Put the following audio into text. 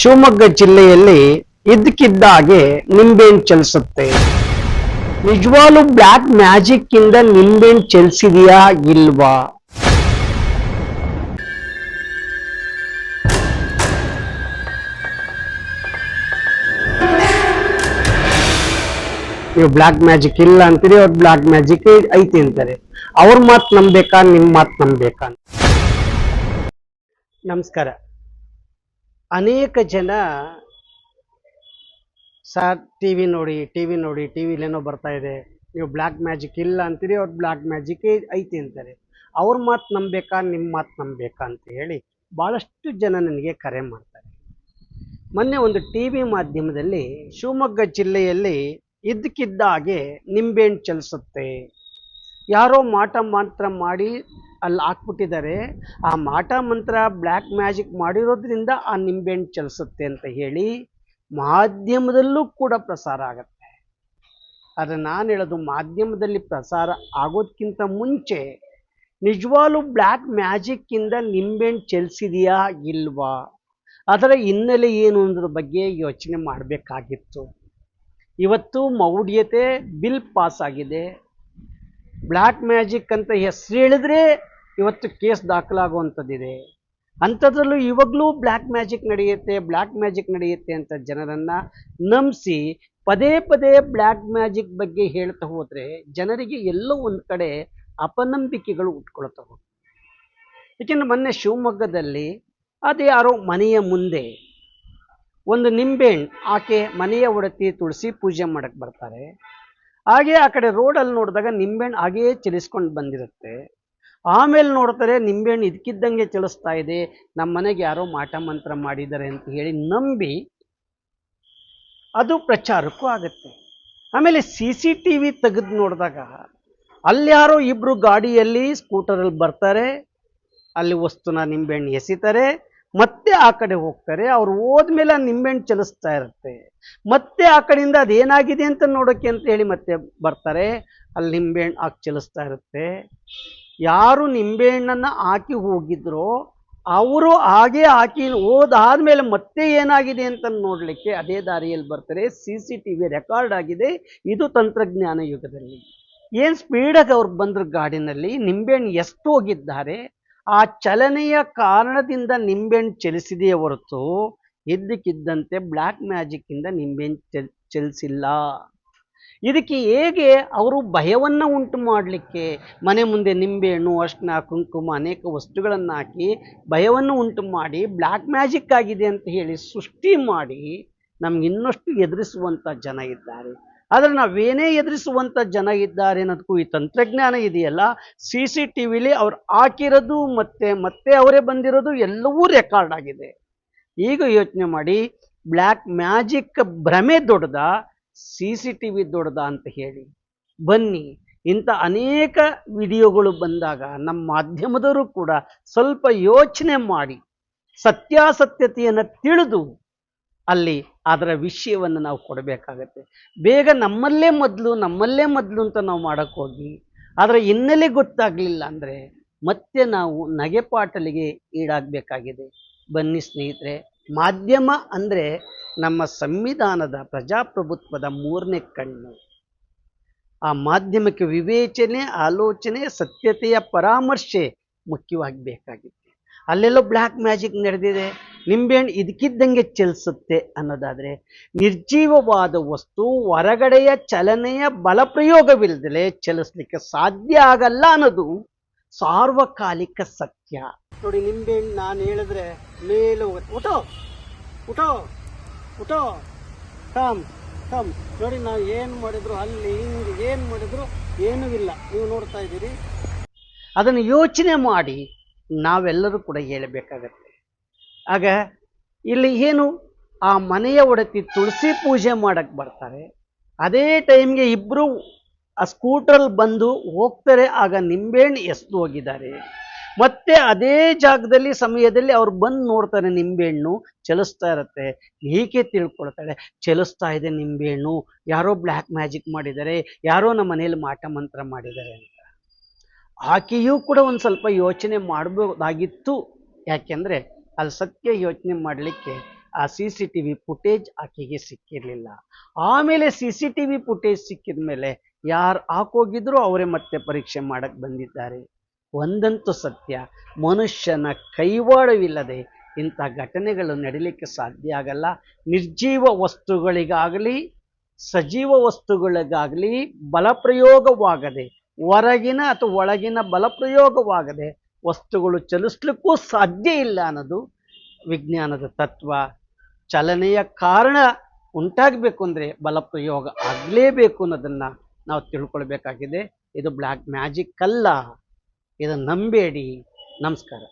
ಶಿವಮೊಗ್ಗ ಜಿಲ್ಲೆಯಲ್ಲಿ ಇದ್ದಕ್ಕಿದ್ದಾಗೆ ನಿಂಬೆಹಣ್ಣು ಚಲಿಸುತ್ತೆ. ನಿಜವಾಗ್ಲೂ ಬ್ಲ್ಯಾಕ್ ಮ್ಯಾಜಿಕ್ ಇಂದ ನಿಂಬೆಹಣ್ಣು ಚಲಿಸಿದೆಯಾ ಇಲ್ವಾ? ನೀವು ಬ್ಲ್ಯಾಕ್ ಮ್ಯಾಜಿಕ್ ಇಲ್ಲ ಅಂತೀರಿ, ಅವ್ರು ಬ್ಲ್ಯಾಕ್ ಮ್ಯಾಜಿಕ್ ಐತಿ ಅಂತಾರೆ. ಅವ್ರ ಮಾತು ನಂಬೇಕಾ ನಿಮ್ಮ ಮಾತು ನಂಬೇಕಾ ನಮಸ್ಕಾರ. ಅನೇಕ ಜನ ಸರ್ ಟಿ ವಿ ನೋಡಿ ಟಿ ವಿ ನೋಡಿ ಟಿ ವಿಲೇನೋ ಬರ್ತಾ ಇದೆ. ನೀವು ಬ್ಲ್ಯಾಕ್ ಮ್ಯಾಜಿಕ್ ಇಲ್ಲ ಅಂತೀರಿ, ಅವ್ರು ಬ್ಲ್ಯಾಕ್ ಮ್ಯಾಜಿಕ್ ಐತಿ ಅಂತಾರೆ. ಅವ್ರ ಮಾತು ನಂಬೇಕಾ ನಿಮ್ಮ ಮಾತು ನಂಬೇಕಾ ಅಂತ ಹೇಳಿ ಭಾಳಷ್ಟು ಜನ ನನಗೆ ಕರೆ ಮಾಡ್ತಾರೆ. ಮೊನ್ನೆ ಒಂದು ಟಿ ವಿ ಮಾಧ್ಯಮದಲ್ಲಿ ಶಿವಮೊಗ್ಗ ಜಿಲ್ಲೆಯಲ್ಲಿ ಇದ್ದಕ್ಕಿದ್ದ ಹಾಗೆ ನಿಂಬೆಹಣ್ಣು ಚಲಿಸುತ್ತೆ. ಯಾರೋ ಮಾಟ ಮಾತ್ರ ಮಾಡಿ ಅಲ್ಲಿ ಹಾಕ್ಬಿಟ್ಟಿದ್ದಾರೆ. ಆ ಮಾಟ ಮಂತ್ರ ಬ್ಲ್ಯಾಕ್ ಮ್ಯಾಜಿಕ್ ಮಾಡಿರೋದ್ರಿಂದ ಆ ನಿಂಬೆಹಣ್ಣು ಚಲಿಸುತ್ತೆ ಅಂತ ಹೇಳಿ ಮಾಧ್ಯಮದಲ್ಲೂ ಕೂಡ ಪ್ರಸಾರ ಆಗತ್ತೆ. ಆದರೆ ನಾನು ಹೇಳೋದು ಮಾಧ್ಯಮದಲ್ಲಿ ಪ್ರಸಾರ ಆಗೋದಕ್ಕಿಂತ ಮುಂಚೆ ನಿಜವಾಗ್ಲೂ ಬ್ಲ್ಯಾಕ್ ಮ್ಯಾಜಿಕ್ಕಿಂದ ನಿಂಬೆಹಣ್ಣು ಚಲಿಸಿದೆಯಾ ಇಲ್ವಾ? ಅದರ ಹಿನ್ನೆಲೆ ಏನು ಅನ್ನೋದ್ರ ಬಗ್ಗೆ ಯೋಚನೆ ಮಾಡಬೇಕಾಗಿತ್ತು. ಇವತ್ತು ಮೌಢ್ಯತೆ ಬಿಲ್ ಪಾಸ್ ಆಗಿದೆ. ಬ್ಲ್ಯಾಕ್ ಮ್ಯಾಜಿಕ್ ಅಂತ ಹೆಸರು ಹೇಳಿದ್ರೆ ಇವತ್ತು ಕೇಸ್ ದಾಖಲಾಗುವಂಥದ್ದಿದೆ. ಅಂಥದ್ರಲ್ಲೂ ಇವಾಗಲೂ ಬ್ಲ್ಯಾಕ್ ಮ್ಯಾಜಿಕ್ ನಡೆಯುತ್ತೆ ಬ್ಲ್ಯಾಕ್ ಮ್ಯಾಜಿಕ್ ನಡೆಯುತ್ತೆ ಅಂತ ಜನರನ್ನು ನಂಬಿಸಿ ಪದೇ ಪದೇ ಬ್ಲ್ಯಾಕ್ ಮ್ಯಾಜಿಕ್ ಬಗ್ಗೆ ಹೇಳ್ತಾ ಹೋದರೆ ಜನರಿಗೆ ಎಲ್ಲೋ ಒಂದು ಕಡೆ ಅಪನಂಬಿಕೆಗಳು ಉಟ್ಕೊಳ್ತವೆ ಏಕೆಂದರೆ ಮೊನ್ನೆ ಶಿವಮೊಗ್ಗದಲ್ಲಿ ಅದು ಯಾರೋ ಮನೆಯ ಮುಂದೆ ಒಂದು ನಿಂಬೆಹಣ್ಣು ಆಕೆ ಮನೆಯ ಒಡತಿ ತುಳಸಿ ಪೂಜೆ ಮಾಡಕ್ಕೆ ಬರ್ತಾರೆ. ಹಾಗೆ ಆ ಕಡೆ ರೋಡಲ್ಲಿ ನೋಡಿದಾಗ ನಿಂಬೆಹಣ್ಣು ಹಾಗೇ ಚಲಿಸ್ಕೊಂಡು ಬಂದಿರುತ್ತೆ. ಆಮೇಲೆ ನೋಡ್ತಾರೆ ನಿಂಬೆಹಣ್ಣು ಇದಕ್ಕಿದ್ದಂಗೆ ಚಲಿಸ್ತಾ ಇದೆ. ನಮ್ಮ ಮನೆಗೆ ಯಾರೋ ಮಾಟ ಮಂತ್ರ ಮಾಡಿದ್ದಾರೆ ಅಂತ ಹೇಳಿ ನಂಬಿ ಅದು ಪ್ರಚಾರಕ್ಕೂ ಆಗುತ್ತೆ. ಆಮೇಲೆ ಸಿ ಸಿ ಟಿ ವಿ ತೆಗೆದು ನೋಡಿದಾಗ ಅಲ್ಯಾರೋ ಇಬ್ಬರು ಗಾಡಿಯಲ್ಲಿ, ಸ್ಕೂಟರಲ್ಲಿ ಬರ್ತಾರೆ, ಅಲ್ಲಿ ವಸ್ತುನ ನಿಂಬೆಹಣ್ಣು ಎಸಿತಾರೆ, ಮತ್ತೆ ಆ ಕಡೆ ಹೋಗ್ತಾರೆ. ಅವ್ರು ಹೋದ್ಮೇಲೆ ಆ ನಿಂಬೆಹಣ್ಣು ಚಲಿಸ್ತಾ ಇರುತ್ತೆ. ಮತ್ತೆ ಆ ಕಡೆಯಿಂದ ಅದೇನಾಗಿದೆ ಅಂತ ನೋಡೋಕ್ಕೆ ಅಂತ ಹೇಳಿ ಮತ್ತೆ ಬರ್ತಾರೆ. ಅಲ್ಲಿ ನಿಂಬೆಹಣ್ಣು ಹಾಕಿ ಚಲಿಸ್ತಾ ಇರುತ್ತೆ. ಯಾರು ನಿಂಬೆಹಣ್ಣನ್ನು ಹಾಕಿ ಹೋಗಿದ್ರೋ ಅವರು ಹಾಗೆ ಹಾಕಿ ಹೋದಾದ್ಮೇಲೆ ಮತ್ತೆ ಏನಾಗಿದೆ ಅಂತ ನೋಡಲಿಕ್ಕೆ ಅದೇ ದಾರಿಯಲ್ಲಿ ಬರ್ತಾರೆ. C C T V record ಆಗಿದೆ. ಇದು ತಂತ್ರಜ್ಞಾನ ಯುಗದಲ್ಲಿ. ಏನು ಸ್ಪೀಡಾಗಿ ಅವ್ರು ಬಂದ್ರು ಗಾಡಿನಲ್ಲಿ? ನಿಂಬೆಹಣ್ಣು ಎಷ್ಟು ಹೋಗಿದ್ದಾರೆ? ಆ ಚಲನೆಯ ಕಾರಣದಿಂದ ನಿಂಬೆಹಣ್ಣು ಚಲಿಸಿದೆಯೇ ಹೊರತು ಇದ್ದಕ್ಕಿದ್ದಂತೆ ಬ್ಲ್ಯಾಕ್ ಮ್ಯಾಜಿಕ್ಕಿಂದ ನಿಂಬೆಹಣ್ಣು ಚಲ್, ಚಲಿಸಿಲ್ಲ. ಇದಕ್ಕೆ ಹೇಗೆ ಅವರು ಭಯವನ್ನು ಉಂಟು ಮಾಡಲಿಕ್ಕೆ? ಮನೆ ಮುಂದೆ ನಿಂಬೆಹಣ್ಣು ಅರ್ಶಿನ, ಕುಂಕುಮ ಅನೇಕ ವಸ್ತುಗಳನ್ನು ಹಾಕಿ ಭಯವನ್ನು ಉಂಟು ಮಾಡಿ ಬ್ಲ್ಯಾಕ್ ಮ್ಯಾಜಿಕ್ ಆಗಿದೆ ಅಂತ ಹೇಳಿ ಸೃಷ್ಟಿ ಮಾಡಿ ನಮ್ಗೆ ಇನ್ನಷ್ಟು ಎದುರಿಸುವಂಥ ಜನ ಇದ್ದಾರೆ. ಆದರೆ ನಾವೇನೇ ಎದುರಿಸುವಂಥ ಜನ ಇದ್ದಾರೆ ಅನ್ನೋದಕ್ಕೂ ಈ ತಂತ್ರಜ್ಞಾನ ಇದೆಯಲ್ಲ. ಸಿ ಸಿ ಟಿ ವಿಲಿ ಅವ್ರು ಹಾಕಿರೋದು ಮತ್ತೆ ಮತ್ತೆ ಅವರೇ ಬಂದಿರೋದು ಎಲ್ಲವೂ ರೆಕಾರ್ಡ್ ಆಗಿದೆ. ಈಗ ಯೋಚನೆ ಮಾಡಿ ಬ್ಲ್ಯಾಕ್ ಮ್ಯಾಜಿಕ್ ಭ್ರಮೆ ದೊಡ್ಡದ? ಸಿ ಸಿ ಟಿ ವಿ ದೊಡ್ಡದ ಅಂತ ಹೇಳಿ, ಬನ್ನಿ, ಇಂಥ ಅನೇಕ ವಿಡಿಯೋಗಳು ಬಂದಾಗ ನಮ್ಮ ಮಾಧ್ಯಮದವರು ಕೂಡ ಸ್ವಲ್ಪ ಯೋಚನೆ ಮಾಡಿ, ಸತ್ಯಾಸತ್ಯತೆಯನ್ನು ತಿಳಿದು ಅಲ್ಲಿ ಅದರ ವಿಷಯವನ್ನು ನಾವು ಕೊಡಬೇಕಾಗತ್ತೆ. ಬೇಗ ನಮ್ಮಲ್ಲೇ ಮೊದಲು ನಮ್ಮಲ್ಲೇ ಮೊದಲು ಅಂತ ನಾವು ಮಾಡೋಕ್ಕೆ ಹೋಗಿ, ಅದರ ಹಿನ್ನೆಲೆ ಗೊತ್ತಾಗಲಿಲ್ಲ ಅಂದರೆ ಮತ್ತೆ ನಾವು ನಗೆಪಾಟಲಿಗೆ ಈಡಾಗಬೇಕಾಗಿದೆ. ಬನ್ನಿ ಸ್ನೇಹಿತರೆ ಮಾಧ್ಯಮ ಅಂದರೆ ನಮ್ಮ ಸಂವಿಧಾನದ ಪ್ರಜಾಪ್ರಭುತ್ವದ ಮೂರನೇ ಕಣ್ಣು. ಆ ಮಾಧ್ಯಮಕ್ಕೆ ವಿವೇಚನೆ, ಆಲೋಚನೆ, ಸತ್ಯತೆಯ ಪರಾಮರ್ಶೆ ಮುಖ್ಯವಾಗಿ ಬೇಕಾಗಿತ್ತು ಅಲ್ಲೆಲ್ಲೋ ಬ್ಲ್ಯಾಕ್ ಮ್ಯಾಜಿಕ್ ನಡೆದಿದೆ. ನಿಂಬೆಹಣ್ಣು ಇದಕ್ಕಿದ್ದಂಗೆ ಚಲಿಸುತ್ತೆ ಅನ್ನೋದಾದರೆ ನಿರ್ಜೀವವಾದ ವಸ್ತು ಹೊರಗಡೆಯ ಚಲನೆಯ ಬಲಪ್ರಯೋಗವಿಲ್ಲದಲೇ ಚಲಿಸ್ಲಿಕ್ಕೆ ಸಾಧ್ಯ ಆಗಲ್ಲ ಅನ್ನೋದು ಸಾರ್ವಕಾಲಿಕ ಸತ್ಯ. ನೋಡಿ ನಿಂಬೆಹಣ್ಣು ನಾನು ಹೇಳಿದ್ರೆ ಮೇಲೆ ಹೋಗುತ್ತೆ. ಊಟೋ ಊಟೋ ಊಟೋ ಕಮ್ ಕಮ್. ನೋಡಿ, ನಾವು ಏನು ಮಾಡಿದ್ರು ಅಲ್ಲಿ ಹಿಂಗೆ ಏನು ಮಾಡಿದ್ರು ಏನೂ ಇಲ್ಲ. ನೀವು ನೋಡ್ತಾ ಇದ್ದೀರಿ. ಅದನ್ನು ಯೋಚನೆ ಮಾಡಿ ನಾವೆಲ್ಲರೂ ಕೂಡ ಹೇಳಬೇಕಾಗತ್ತೆ. ಆಗ ಇಲ್ಲಿ ಏನು, ಆ ಮನೆಯ ಒಡತಿ ತುಳಸಿ ಪೂಜೆ ಮಾಡಕ್ಕೆ ಬರ್ತಾರೆ. ಅದೇ ಟೈಮ್ಗೆ ಇಬ್ಬರು ಆ ಸ್ಕೂಟ್ರಲ್ಲಿ ಬಂದು ಹೋಗ್ತಾರೆ. ಆಗ ನಿಂಬೆಹಣ್ಣು ಎಸ್ದು ಹೋಗಿದ್ದಾರೆ. ಮತ್ತೆ ಅದೇ ಜಾಗದಲ್ಲಿ, ಸಮಯದಲ್ಲಿ ಅವ್ರು ಬಂದು ನೋಡ್ತಾರೆ ನಿಂಬೆಹಣ್ಣು, ಚಲಿಸ್ತಾ ಇರುತ್ತೆ. ಹೀಗೆ ತಿಳ್ಕೊಳ್ತಾಳೆ? ಚಲಿಸ್ತಾ ಇದೆ ನಿಂಬೆಹಣ್ಣು. ಯಾರೋ ಬ್ಲ್ಯಾಕ್ ಮ್ಯಾಜಿಕ್ ಮಾಡಿದ್ದಾರೆ. ಯಾರೋ ನಮ್ಮ ಮನೇಲಿ ಮಾಟ ಮಂತ್ರ ಮಾಡಿದ್ದಾರೆ ಅಂತ. ಆಕೆಯೂ ಕೂಡ ಒಂದು ಸ್ವಲ್ಪ ಯೋಚನೆ ಮಾಡಬಹುದಾಗಿತ್ತು ಯಾಕೆಂದರೆ ಅಲ್ಲಿ ಸತ್ಯ ಯೋಚನೆ ಮಾಡಲಿಕ್ಕೆ ಆ C C T V footage ಆಕೆಗೆ ಸಿಕ್ಕಿರಲಿಲ್ಲ. ಆಮೇಲೆ C C T V footage ಸಿಕ್ಕಿದ ಮೇಲೆ ಯಾರು ಹಾಕೋಗಿದ್ರು ಅವರೇ ಮತ್ತೆ ಪರೀಕ್ಷೆ ಮಾಡಕ್ಕೆ ಬಂದಿದ್ದಾರೆ. ಒಂದಂತೂ ಸತ್ಯ. ಮನುಷ್ಯನ ಕೈವಾಡವಿಲ್ಲದೆ ಇಂಥ ಘಟನೆಗಳು ನಡೀಲಿಕ್ಕೆ ಸಾಧ್ಯ ಆಗಲ್ಲ. ನಿರ್ಜೀವ ವಸ್ತುಗಳಿಗಾಗಲಿ, ಸಜೀವ ವಸ್ತುಗಳಿಗಾಗಲಿ ಬಲಪ್ರಯೋಗವಾಗದೆ, ಹೊರಗಿನ ಅಥವಾ ಒಳಗಿನ ಬಲಪ್ರಯೋಗವಾಗದೆ ವಸ್ತುಗಳು ಚಲಿಸ್ಲಿಕ್ಕೂ ಸಾಧ್ಯ ಇಲ್ಲ ಅನ್ನೋದು ವಿಜ್ಞಾನದ ತತ್ವ. ಚಲನೆಯ ಕಾರಣ ಉಂಟಾಗಬೇಕು ಅಂದರೆ ಬಲಪ್ರಯೋಗ ಆಗಲೇಬೇಕು ಅನ್ನೋದನ್ನು ನಾವು ತಿಳ್ಕೊಳ್ಬೇಕಾಗಿದೆ. ಇದು ಬ್ಲ್ಯಾಕ್ ಮ್ಯಾಜಿಕ್ ಅಲ್ಲ. ಇದನ್ನು ನಂಬೇಡಿ. ನಮಸ್ಕಾರ.